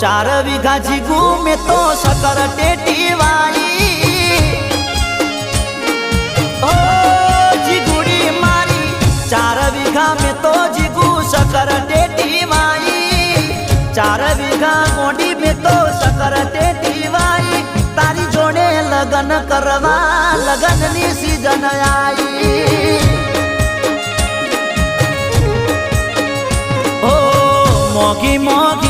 ચાર વીઘા જીગુ મેં તો શકર ટેટી વાઈ ઓ જીગુડી મારી, ચાર વીઘા મેં તો જીગુ શકર ટેટી વાઈ ચાર વીઘા મોડી મેં તો શકર ટેટી વાઈ તારી જોડે લગન કરવા લગનની સીઝન આવી. ઓ મોગી મોગી